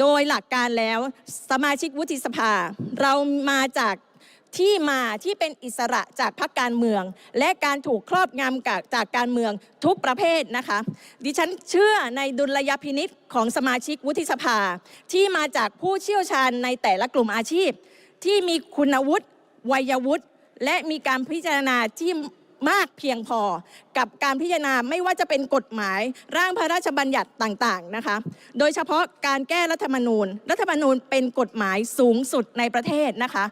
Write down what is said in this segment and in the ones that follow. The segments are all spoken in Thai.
โดยหลักการแล้วสมาชิกวุฒิสภา เรามาจากที่มาที่เป็นอิสระจากพรรคการเมือง และการถูกครอบงำกับจากการเมืองทุกประเภทนะคะ ดิฉันเชื่อในดุลยพินิษของสมาชิกวุฒิสภา ที่มาจากผู้เชี่ยวชาญในแต่ละกลุ่มอาชีพ ที่มีคุณวุฒิวัยวุฒิและมีการพิจารณาที่ มากเพียงพอ กับการพิจารณาไม่ว่าจะเป็นกฎหมายร่างพระราชบัญญัติต่างๆนะคะ โดยเฉพาะการแก้รัฐธรรมนูญ รัฐธรรมนูญเป็นกฎหมายสูงสุดในประเทศนะคะ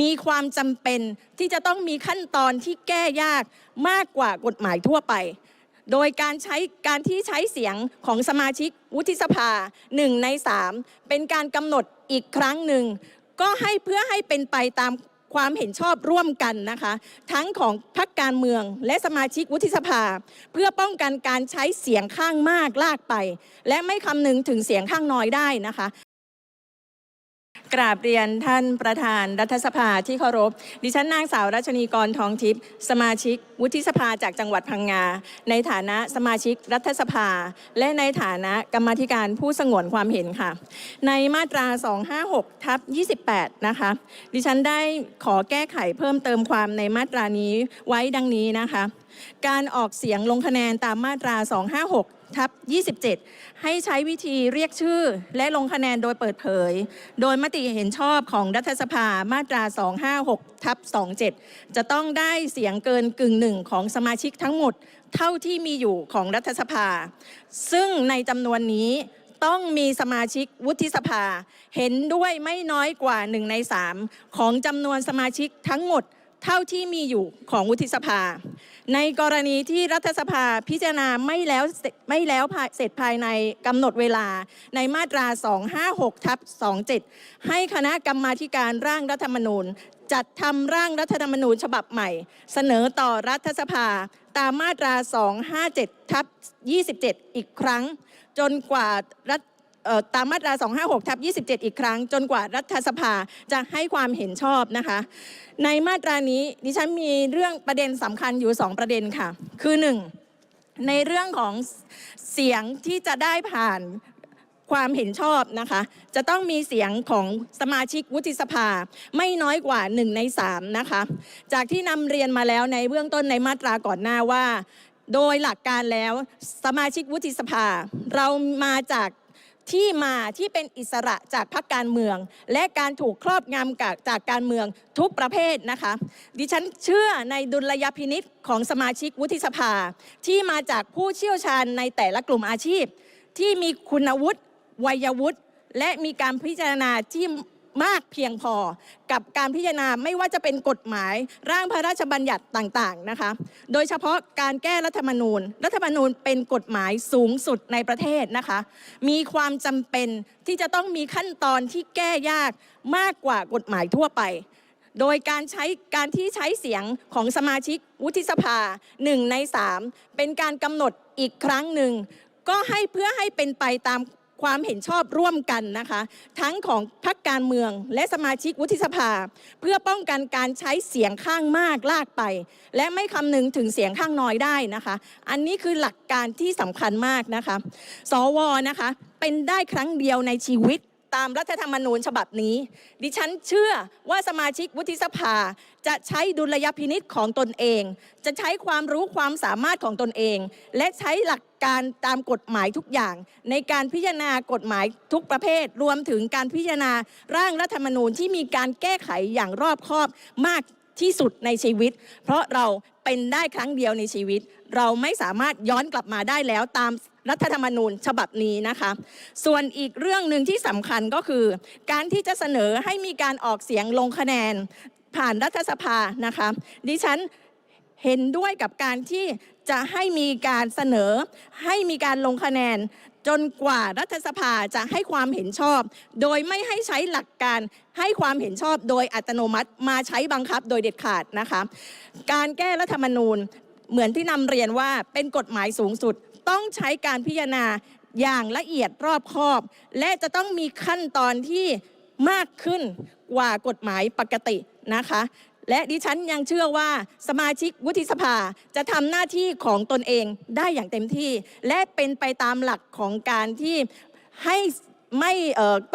มีความจำเป็นที่จะต้องมีขั้นตอนที่แก้ยากมากกว่ากฎหมายทั่วไป โดยการใช้การที่ใช้เสียงของสมาชิกวุฒิสภาหนึ่งในสามเป็นการกำหนดอีกครั้งหนึ่งก็ให้เพื่อให้เป็นไปตาม ความเห็นชอบร่วมกันนะคะ ทั้งของพรรคการเมืองและสมาชิกวุฒิสภา เพื่อป้องกันการใช้เสียงข้างมากลากไป และไม่คำนึงถึงเสียงข้างน้อยได้นะคะ กราบเรียนท่านประธานรัฐสภาที่เคารพ ดิฉันนางสาวรัชนีกรทองทิพย์สมาชิก วุฒิสภาจากจังหวัดพังงา ในฐานะสมาชิกรัฐสภา และในฐานะกรรมธิการผู้สงวนความเห็นค่ะ ในมาตรา 256ทับ28 นะคะ ดิฉันได้ขอแก้ไขเพิ่มเติมความในมาตรานี้ไว้ดังนี้นะคะ การออกเสียงลงคะแนนตามมาตรา 256ทับ27 ให้ใช้วิธีเรียกชื่อและลงคะแนนโดยเปิดเผย โดยมติเห็นชอบของรัฐสภามาตรา 256ทับ27 จะต้องได้เสียงเกินกึ่งหนึ่งของสมาชิกทั้งหมด เท่าที่มีอยู่ของรัฐสภา ซึ่งในจำนวนนี้ต้องมีสมาชิกวุฒิสภา เห็นด้วยไม่น้อยกว่า1ใน3ของจำนวนสมาชิกทั้งหมด เท่าที่มีอยู่ของวุฒิสภา ในกรณีที่รัฐสภาพิจารณาไม่แล้วไม่แล้วเสร็จภายในกำหนดเวลาในมาตรา 256ทับ27 ให้คณะกรรมาการร่างรัฐธรรมนูญ จัดทำร่างรัฐธรรมนูญฉบับใหม่ เสนอต่อรัฐสภาตามมาตรา 257ทับ27 อีกครั้ง จนกว่ารัฐ ตามมาตรา 256ทับ27 อีกครั้ง จนกว่ารัฐสภาจะให้ความเห็นชอบนะคะ ในมาตรานี้ดิฉันมีเรื่องประเด็นสำคัญอยู่ 2 ประเด็นค่ะ คือ 1. ในเรื่องของเสียงที่จะได้ผ่านความเห็นชอบนะคะ จะต้องมีเสียงของสมาชิกวุฒิสภาไม่น้อยกว่า 1 ใน 3 นะคะ จากที่นำเรียนมาแล้วในเบื้องต้นในมาตราก่อนหน้าว่า โดยหลักการแล้วสมาชิกวุฒิสภา เรามาจาก ที่มาที่เป็นอิสระจากพรรคการเมือง และการถูกครอบงำจากการเมืองทุกประเภทนะคะ ดิฉันเชื่อในดุลยพินิษของสมาชิกวุฒิสภา ที่มาจากผู้เชี่ยวชาญในแต่ละกลุ่มอาชีพ ที่มีคุณวุฒิวัยวุฒิและมีการพิจารณาที่ มากเพียงพอ กับการพิจารณาไม่ว่าจะเป็นกฎหมายร่างพระราชบัญญัติต่างๆนะคะ โดยเฉพาะการแก้รัฐธรรมนูญ รัฐธรรมนูญเป็นกฎหมายสูงสุดในประเทศนะคะ มีความจำเป็นที่จะต้องมีขั้นตอนที่แก้ยากมากกว่ากฎหมายทั่วไปโดยการใช้การที่ใช้เสียงของสมาชิกวุฒิสภาหนึ่งในสามเป็นการกำหนดอีกครั้งหนึ่ง ก็ให้เพื่อให้เป็นไปตาม ความเห็นชอบร่วมกันนะคะ ทั้งของพรรคการเมืองและสมาชิกวุฒิสภา เพื่อป้องกันการใช้เสียงข้างมากลากไป และไม่คำนึงถึงเสียงข้างน้อยได้นะคะ อันนี้คือหลักการที่สำคัญมากนะคะ สวนะคะ เป็นได้ครั้งเดียวในชีวิต ตามรัฐธรรมนูญฉบับนี้ ดิฉันเชื่อว่าสมาชิกวุฒิสภา จะใช้ดุลยพินิษของตนเอง จะใช้ความรู้ความสามารถของตนเอง และใช้หลักการตามกฎหมายทุกอย่าง ในการพิจารณากฎหมายทุกประเภท รวมถึงการพิจารณาร่างรัฐธรรมนูญที่มีการแก้ไขอย่างรอบคอบมากที่สุดในชีวิต เพราะเราเป็นได้ครั้งเดียวในชีวิต เราไม่สามารถย้อนกลับมาได้แล้วตาม รัฐธรรมนูญฉบับนี้นะคะ ส่วนอีกเรื่องหนึ่งที่สำคัญก็คือ การที่จะเสนอให้มีการออกเสียงลงคะแนน ผ่านรัฐสภานะคะ ดิฉันเห็นด้วยกับการที่จะให้มีการเสนอ ให้มีการลงคะแนนจนกว่ารัฐสภาจะให้ความเห็นชอบ โดยไม่ให้ใช้หลักการให้ความเห็นชอบโดยอัตโนมัติมาใช้บังคับโดยเด็ดขาดนะคะ การแก้รัฐธรรมนูญ เหมือนที่นำเรียนว่าเป็นกฎหมายสูงสุด ต้องใช้การพิจารณาอย่างละเอียดรอบคอบ และจะต้องมีขั้นตอนที่มากขึ้นกว่ากฎหมายปกตินะคะ และดิฉันยังเชื่อว่าสมาชิกวุฒิสภาจะทำหน้าที่ของตนเองได้อย่างเต็มที่ และเป็นไปตามหลักของการที่ให้ไม่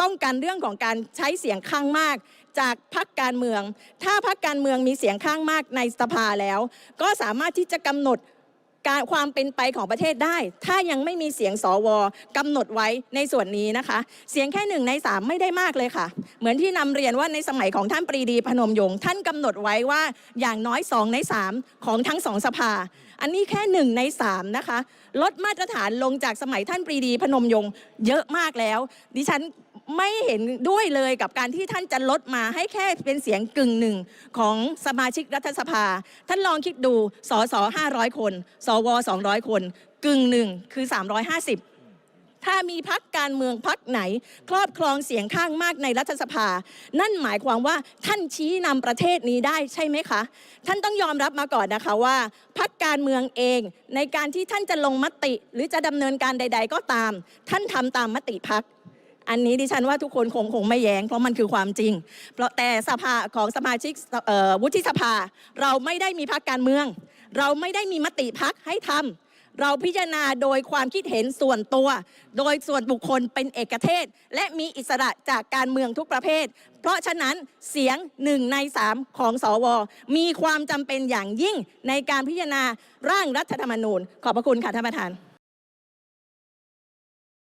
ต้องการเรื่องของการใช้เสียงข้างมาก จากพรรคการเมือง ถ้าพรรคการเมืองมีเสียงข้างมากในสภาแล้ว ก็สามารถที่จะกำหนดการความเป็นไปของประเทศได้ ถ้ายังไม่มีเสียงสวกำหนดไว้ในส่วนนี้นะคะ เสียงแค่หนึ่งในสามไม่ได้มากเลยค่ะ เหมือนที่นำเรียนว่าในสมัยของท่านปรีดีพนมยงค์ท่านกำหนดไว้ว่าอย่างน้อยสองในสามของทั้งสองสภา อันนี้แค่หนึ่งในสามนะคะ ลดมาตรฐานลงจากสมัยท่านปรีดีพนมยงค์เยอะมากแล้ว ดิฉัน ไม่เห็นด้วยเลยกับการที่ท่านจะลดมาให้แค่เป็นเสียงกึ่งหนึ่งของสมาชิกรัฐสภา ท่านลองคิดดูสส500 คน สว 200 คน กึ่งหนึ่งคือ 350ถ้ามีพักการเมืองพักไหน ครอบครองเสียงข้างมากในรัฐสภา นั่นหมายความว่าท่านชี้นำประเทศนี้ได้ใช่ไหมคะ ท่านต้องยอมรับมาก่อนนะคะว่า พักการเมืองเอง ในการที่ท่านจะลงมติ หรือจะดำเนินการใด ๆ ก็ตาม ท่านทำตามมติพัก อันนี้ดิฉันว่าทุกคนคงคงไม่แย้ง เพราะมันคือความจริง เพราะแต่สภาของสมาชิกวุฒิสภา เราไม่ได้มีพักการเมือง เราไม่ได้มีมติพักให้ทำเราพิจารณาโดยความคิดเห็นส่วนตัว โดยส่วนบุคคลเป็นเอกเทศ และมีอิสระจากการเมืองทุกประเภท เพราะฉะนั้นเสียงหนึ่งในสามของสว มีความจำเป็นอย่างยิ่งในการพิจารณาร่างรัฐธรรมนูญ ขอบพระคุณค่ะท่านประธาน